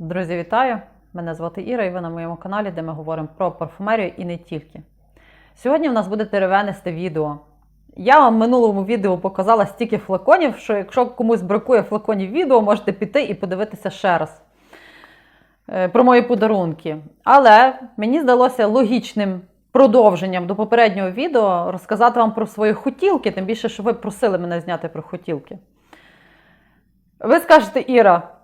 Друзі, вітаю! Мене звати Іра, і ви на моєму каналі, де ми говоримо про парфумерію і не тільки. Сьогодні в нас буде теревенисте відео. Я вам в минулому відео показала стільки флаконів, що якщо комусь бракує флаконів відео, можете піти і подивитися ще раз е, про мої подарунки. Але мені здалося логічним продовженням до попереднього відео розказати вам про свої хотілки, тим більше, що ви просили мене зняти про хотілки. Ви скажете, Іра.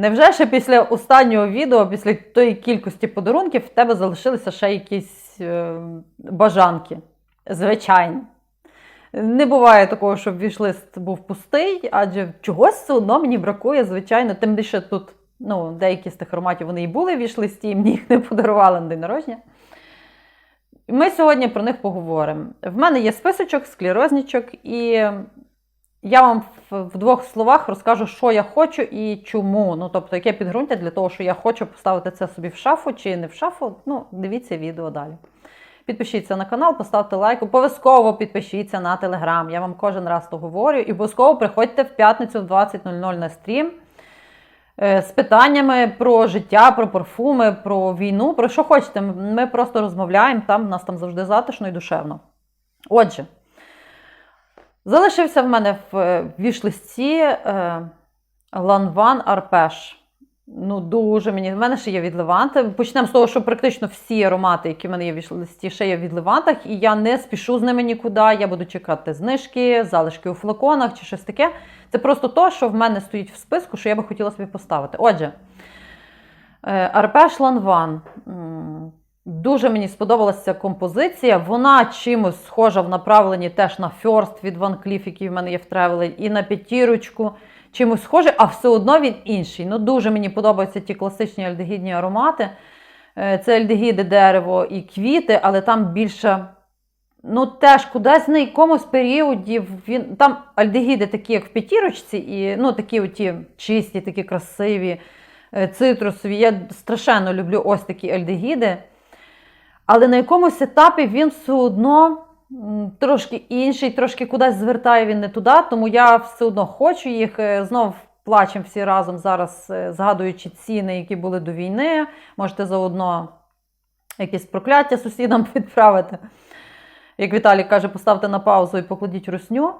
Невже ще після останнього відео, після тої кількості подарунків, в тебе залишилися ще якісь е, бажанки? Звичайно. Не буває такого, щоб вішлист був пустий, адже чогось все одно мені бракує, звичайно. Тим більше тут ну, деякі з тих ароматів вони і були в вішлисті, і мені їх не подарували на день народження. Ми сьогодні про них поговоримо. В мене є списочок, склерозничок, і я вам в, двох словах розкажу, що я хочу і чому. Ну, тобто, яке підґрунтя для того, що я хочу поставити це собі в шафу чи не в шафу. Ну, дивіться відео далі. Підпишіться на канал, поставте лайк. Обов'язково підпишіться на телеграм. Я вам кожен раз то говорю. І обов'язково приходьте в п'ятницю в 20.00 на стрім е, з питаннями про життя, про парфуми, про війну, про що хочете. Ми просто розмовляємо, там, нас там завжди затишно і душевно. Отже. Залишився в мене в вішлисті е, Ланван Арпеш. Ну, дуже мені. В мене ще є від Леванти. Почнемо з того, що практично всі аромати, які в мене є в вішлисті, ще є від Левантах, і я не спішу з ними нікуди. Я буду чекати знижки, залишки у флаконах чи щось таке. Це просто то, що в мене стоїть в списку, що я би хотіла собі поставити. Отже, е, Арпеш Ланван. Дуже мені сподобалася композиція. Вона чимось схожа в направленні теж на First від Van Cleef, який в мене є в тревелі, і на п'ятірочку. Чимось схожий, а все одно він інший. Ну, Дуже мені подобаються ті класичні альдегідні аромати. Це альдегіди, дерево і квіти, але там більше. Ну, теж кудись на якомусь періоді він. Там альдегіди такі, як в п'ятірочці, і ну, такі оті чисті, такі красиві, цитрусові. Я страшенно люблю ось такі альдегіди. Але на якомусь етапі він все одно трошки інший, трошки кудись звертає він не туди, тому я все одно хочу їх. Знов плачемо всі разом зараз, згадуючи ціни, які були до війни. Можете заодно якісь прокляття сусідам відправити. Як Віталій каже, поставте на паузу і покладіть русню.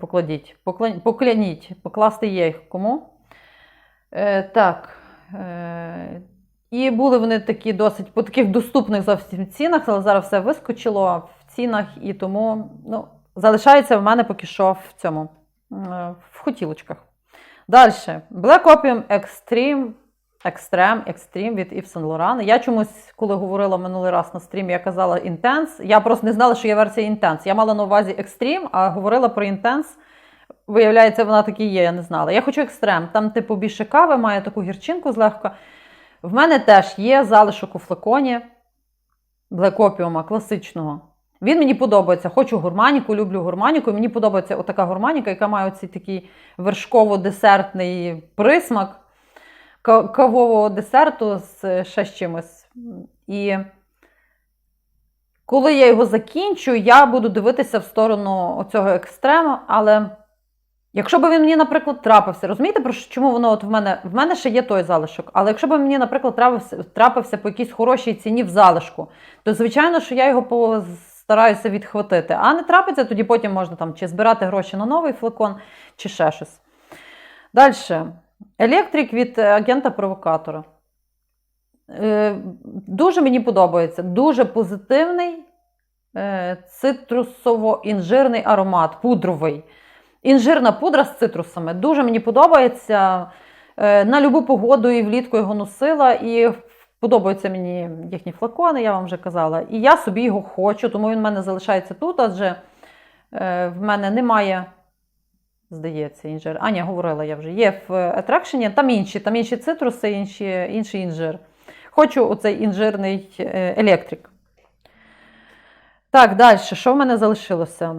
Покладіть, покляніть, покласти їх кому. Е, Так. Е, і були вони такі досить по таких доступних зовсім цінах, але зараз все вискочило в цінах, і тому ну, залишається в мене поки що в цьому в хотілочках. Далі. Black Opium Extreme Extreme, Extreme від Yves Saint Laurent. Я чомусь, коли говорила минулий раз на стрімі, я казала Intense. Я просто не знала, що є версія Intense. Я мала на увазі Extreme, а говорила про Intense. Виявляється, вона таки є, я не знала. Я хочу Extreme. Там, типу, більше кави, має таку гірчинку злегка. В мене теж є залишок у флаконі блекопіума класичного. Він мені подобається. Хочу гурманіку, люблю гурманіку. Мені подобається отака гурманіка, яка має оцей такий вершково-десертний присмак кавового десерту з ще з чимось. І коли я його закінчу, я буду дивитися в сторону оцього екстрему, але. Якщо б він мені, наприклад, трапився, розумієте, про чому воно от в мене в мене ще є той залишок, але якщо б мені, наприклад, трапився, трапився по якійсь хорошій ціні в залишку, то звичайно, що я його постараюся відхватити. А не трапиться, тоді потім можна там чи збирати гроші на новий флакон, чи ще щось. Далі. Електрик від агента-провокатора. Е, дуже мені подобається. Дуже позитивний е, цитрусово-інжирний аромат, пудровий. Інжирна пудра з цитрусами. Дуже мені подобається. Е, на любу погоду і влітку його носила. І подобаються мені їхні флакони, я вам вже казала. І я собі його хочу, тому він в мене залишається тут, адже е, в мене немає, здається, інжир. А, ні, говорила я вже. Є в атракшені, там інші, там інші цитруси, інші, інший інжир. Хочу оцей інжирний е, електрик. Так, далі, що в мене залишилося?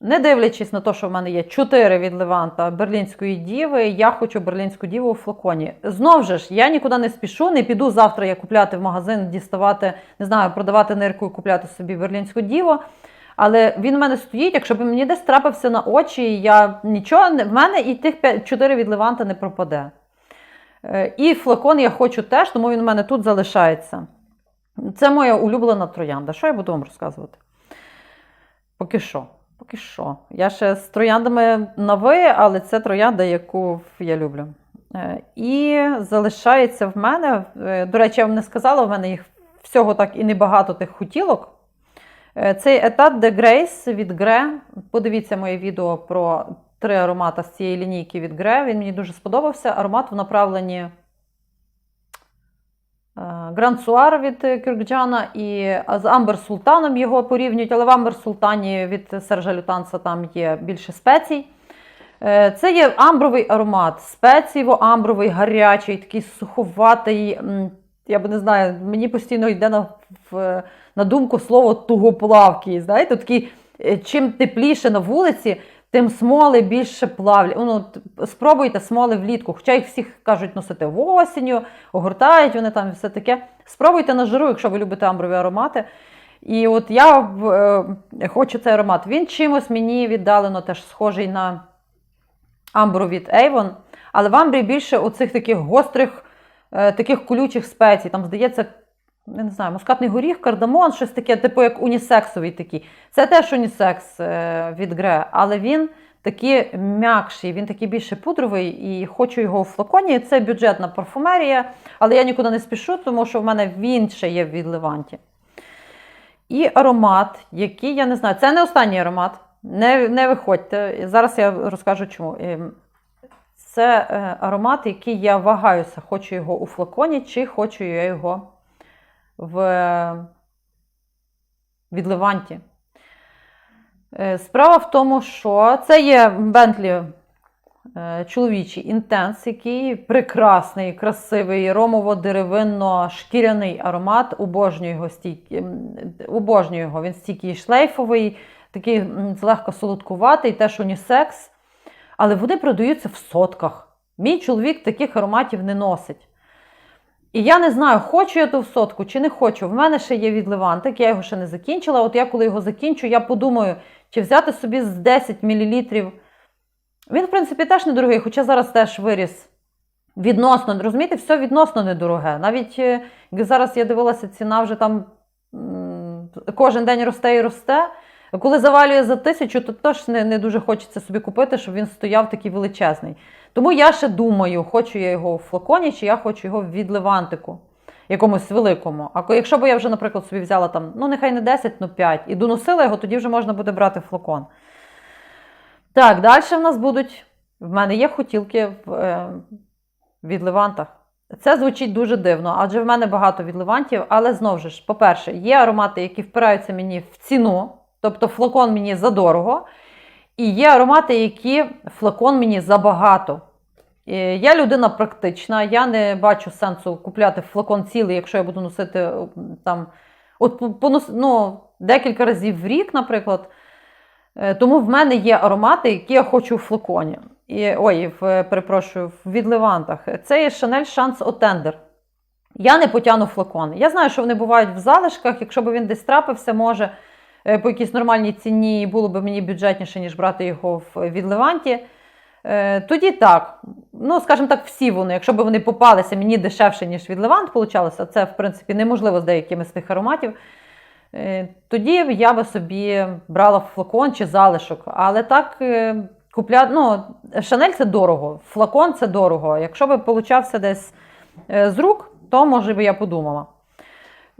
Не дивлячись на те, що в мене є 4 від Леванта Берлінської діви, я хочу берлінську діву у флаконі. Знову ж, я нікуди не спішу, не піду завтра я купляти в магазин, діставати, не знаю, продавати нирку і купляти собі берлінську діву. Але він в мене стоїть, якщо б мені десь трапився на очі, я нічого в мене і тих 4 від Леванта не пропаде. Е, І флакон я хочу теж, тому він у мене тут залишається. Це моя улюблена троянда. Що я буду вам розказувати? Поки що. Поки що. Я ще з трояндами на але це троянда, яку я люблю. Е, І залишається в мене. е, До речі, я вам не сказала, в мене їх всього так і небагато тих хотілок. Е, Цей етат de Grace від Гре. Подивіться моє відео про три аромати з цієї лінійки від Гре. Він мені дуже сподобався. Аромат в направленні Гранд Суар від е, Кюркджана і з Амбер Султаном його порівнюють, але в Амбер Султані від Сержа Лютанса там є більше спецій. Е, Це є амбровий аромат, спецієво-амбровий, гарячий, такий суховатий. Я би не знаю, мені постійно йде на, в, на думку слово тугоплавкий. Знаєте, такий, е, чим тепліше на вулиці, тим смоли більше плавлять. Ну, спробуйте смоли влітку, хоча їх всіх кажуть носити в осінню, огортають вони там і все таке. Спробуйте на жару, якщо ви любите амброві аромати. І от я е, хочу цей аромат. Він чимось мені віддалено теж схожий на амбру від Avon, але в амбрі більше оцих таких гострих, е, таких колючих спецій. Там, здається, не знаю, мускатний горіх, кардамон, щось таке, типу як унісексовий такий. Це теж унісекс е, від Гре, але він такий м'якший, він такий більше пудровий і хочу його у флаконі. Це бюджетна парфумерія, але я нікуди не спішу, тому що в мене він ще є від Леванті. І аромат, який я не знаю, це не останній аромат. Не, не виходьте. Зараз я розкажу чому. Ем, Це е, аромат, який я вагаюся, хочу його у флаконі, чи хочу я його в від Леванті. Е, Справа в тому, що це є Bentley е, чоловічий інтенс, який прекрасний, красивий, ромово-деревинно-шкіряний аромат. Обожнюю його, стійкий, обожнюю його. Він стійкий шлейфовий, такий м, злегка солодкуватий, теж унісекс. Але вони продаються в сотках. Мій чоловік таких ароматів не носить. І я не знаю, хочу я ту сотку чи не хочу. В мене ще є від Левантик, я його ще не закінчила. От я коли його закінчу, я подумаю, чи взяти собі з 10 мл. Він, в принципі, теж недорогий, хоча зараз теж виріс. Відносно, розумієте, все відносно недороге. Навіть е, зараз я дивилася, ціна вже там кожен день росте і росте. Коли завалює за тисячу, то теж не, не дуже хочеться собі купити, щоб він стояв такий величезний. Тому я ще думаю, хочу я його в флаконі, чи я хочу його від Левантику, якомусь великому. А якщо б я вже, наприклад, собі взяла там, ну нехай не 10, ну 5, і доносила його, тоді вже можна буде брати флакон. Так, далі в нас будуть. В мене є хотілки в, е, відлевантах. Це звучить дуже дивно, адже в мене багато від Левантів, але знову ж, по-перше, є аромати, які впираються мені в ціну, тобто флакон мені задорого. І є аромати, які флакон мені забагато. Е, Я людина практична, я не бачу сенсу купляти флакон цілий, якщо я буду носити там от ну, декілька разів в рік, наприклад. Е, Тому в мене є аромати, які я хочу в флаконі. І, ой, в, перепрошую, в відливантах. Це є Chanel Chance Otender. Я не потягну флакон. Я знаю, що вони бувають в залишках. Якщо б він десь трапився, може е, по якійсь нормальній ціні було б мені бюджетніше, ніж брати його в відливанті. Е, Тоді так. Ну, скажімо так, всі вони, якщо б вони попалися мені дешевше, ніж від Левант, получалося, це, в принципі, неможливо з деякими з тих ароматів. Е, Тоді я би собі брала флакон чи залишок. Але так е, купля... ну, Шанель це дорого, флакон це дорого. Якщо би получався десь е, з рук, то може би я подумала.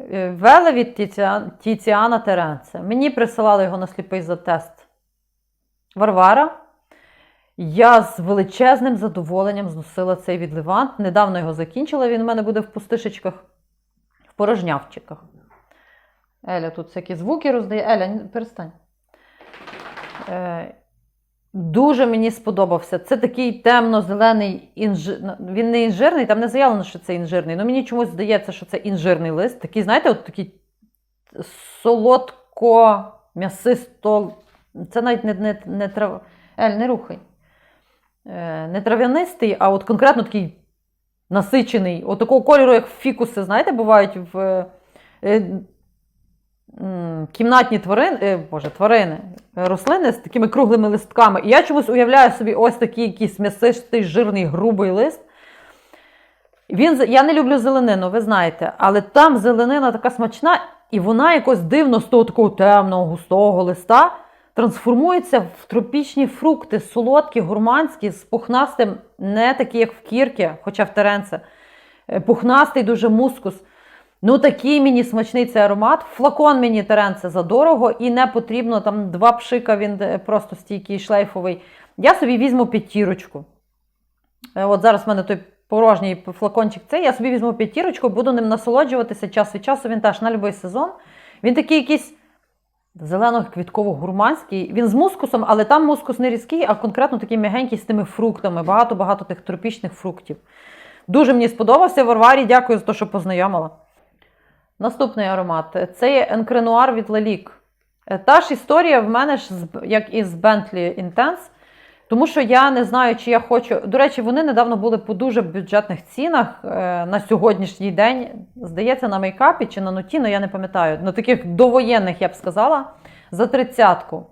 Е, Веле від Тіціа- Тіціана Теренце. Мені присилали його на сліпий затест Варвара. Я з величезним задоволенням зносила цей відливант. Недавно його закінчила, він у мене буде в пустишечках, в порожнявчиках. Еля тут всякі звуки роздає. Еля, перестань. Е, дуже мені сподобався. Це такий темно-зелений інжир. Він не інжирний, там не заявлено, що це інжирний. але мені чомусь здається, що це інжирний лист. Такий, знаєте, от такий солодко м'ясисто. Це навіть не, не, не трав... Ель, не рухай. Е, не трав'янистий, а от конкретно такий насичений. От такого кольору, як фікуси, знаєте, бувають в. Кімнатні тварини, е, боже, тварини, рослини з такими круглими листками. І я чомусь уявляю собі ось такий якийсь м'ясистий, жирний, грубий лист. Він, я не люблю зеленину, ви знаєте, але там зеленина така смачна, і вона якось дивно з того такого темного, густого листа трансформується в тропічні фрукти, солодкі, гурманські, з пухнастим, не такі, як в кірки, хоча в теренце. Е, Пухнастий дуже мускус. Ну, такий мені смачний цей аромат. Флакон мені теренце задорого і не потрібно там два пшика, він е, просто стійкий, шлейфовий. Я собі візьму п'ятірочку. Е, От зараз в мене той порожній флакончик цей, я собі візьму п'ятірочку, буду ним насолоджуватися час від часу. Він теж на будь-який сезон. Він такий якийсь зелено-квітково-гурманський. Він з мускусом, але там мускус не різкий, а конкретно такий м'ягенький з тими фруктами. Багато-багато тих тропічних фруктів. Дуже мені сподобався Варварі. Дякую за те, що познайомила. Наступний аромат це є Енкренуар від Лалік. Та ж історія в мене ж як і з Bentley Intense. Тому що я не знаю, чи я хочу. До речі, вони недавно були по дуже бюджетних цінах е, на сьогоднішній день. Здається, на мейкапі чи на ноті, ну я не пам'ятаю. На таких довоєнних, я б сказала, за тридцятку.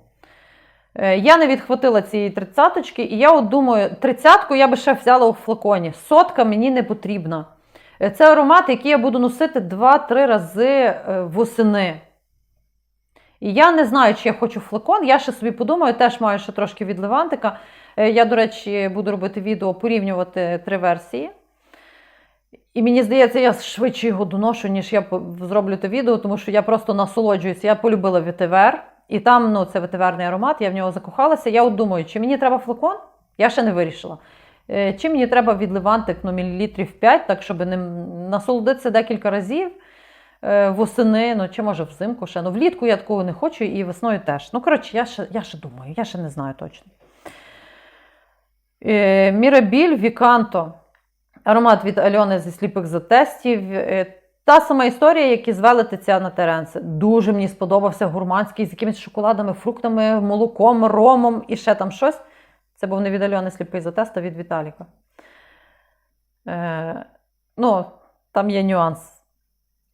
Е, Я не відхватила цієї тридцяточки, і я от думаю, тридцятку я би ще взяла у флаконі. Сотка мені не потрібна. Е, Це аромат, який я буду носити 2-3 рази е, восени. І я не знаю, чи я хочу флакон. Я ще собі подумаю, теж маю ще трошки від Левантика. Е, Я, до речі, буду робити відео, порівнювати три версії. І мені здається, я швидше його доношу, ніж я зроблю те відео, тому що я просто насолоджуюся. Я полюбила ветивер, і там ну, це ветиверний аромат, я в нього закохалася. Я от думаю, чи мені треба флакон? Я ще не вирішила. Е, Чи мені треба від Левантик ну, мілілітрів 5, так щоб ним насолодитися декілька разів е, восени, ну чи може взимку ще. Ну, влітку я такого не хочу, і весною теж. Ну, коротше, я ще, я ще думаю, я ще не знаю точно. Е, Мірабіль Віканто. Аромат від Альони зі сліпих затестів. Та сама історія, як і з Велетиця на Теренце. Дуже мені сподобався гурманський з якимись шоколадами, фруктами, молоком, ромом і ще там щось. Це був не сліпий затест, а від Віталіка. Е, ну, там є нюанс.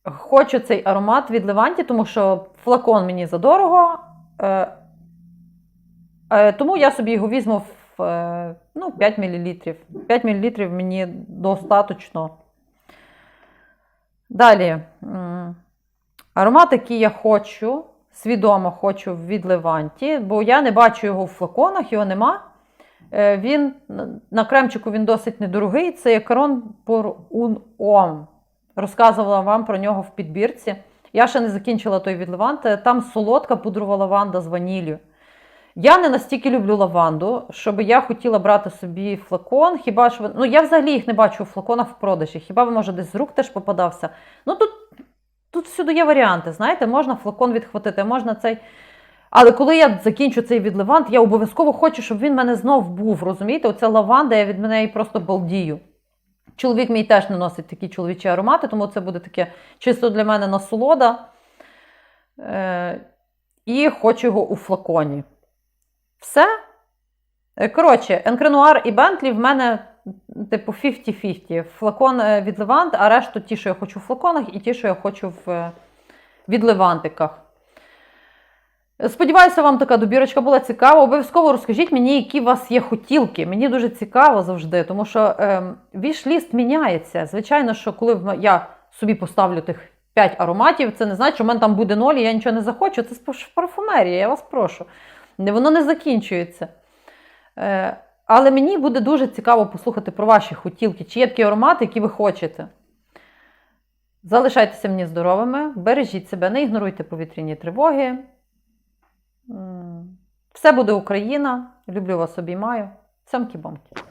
Хочу цей аромат від Леванті, тому що флакон мені задорого. Е, е, тому я собі його візьму в е, ну, 5 мл. 5 мл мені достатньо. Далі. Аромат, який я хочу, свідомо хочу від Леванті, бо я не бачу його в флаконах, його нема. Е, Він на кремчику він досить недорогий. Це Pour un Розказувала вам про нього в підбірці. Я ще не закінчила той від Леванти. Там солодка пудрова лаванда з ваніллю. Я не настільки люблю лаванду, щоб я хотіла брати собі флакон. Хіба що ну я взагалі їх не бачу у флаконах в продажі. Хіба ви може десь з рук теж попадався? Ну тут, тут всюди є варіанти. Знаєте, можна флакон відхватити, можна цей. Але коли я закінчу цей від Левант, я обов'язково хочу, щоб він в мене знов був. Розумієте, оця лаванда, я від неї просто балдію. Чоловік мій теж не носить такі чоловічі аромати, тому це буде таке чисто для мене насолода. Е, і хочу його у флаконі. Все. Е, Коротше, Енкренуар і Бентлі в мене типу 50-50. Флакон е, від Левант, а решту ті, що я хочу в флаконах, і ті, що я хочу в, е, від Левантиках. Сподіваюся, вам така добірочка була цікава. Обов'язково розкажіть мені, які у вас є хотілки. Мені дуже цікаво завжди, тому що ем, віш-ліст міняється. Звичайно, що коли я собі поставлю тих 5 ароматів, це не значить, що в мене там буде ноль, я нічого не захочу. Це парфумерія, я вас прошу. Воно не закінчується. Е, але мені буде дуже цікаво послухати про ваші хотілки, чи є такі аромати, які ви хочете. Залишайтеся мені здоровими, бережіть себе, не ігноруйте повітряні тривоги. Все буде Україна. Люблю вас обіймаю. Цьомкі-бомки.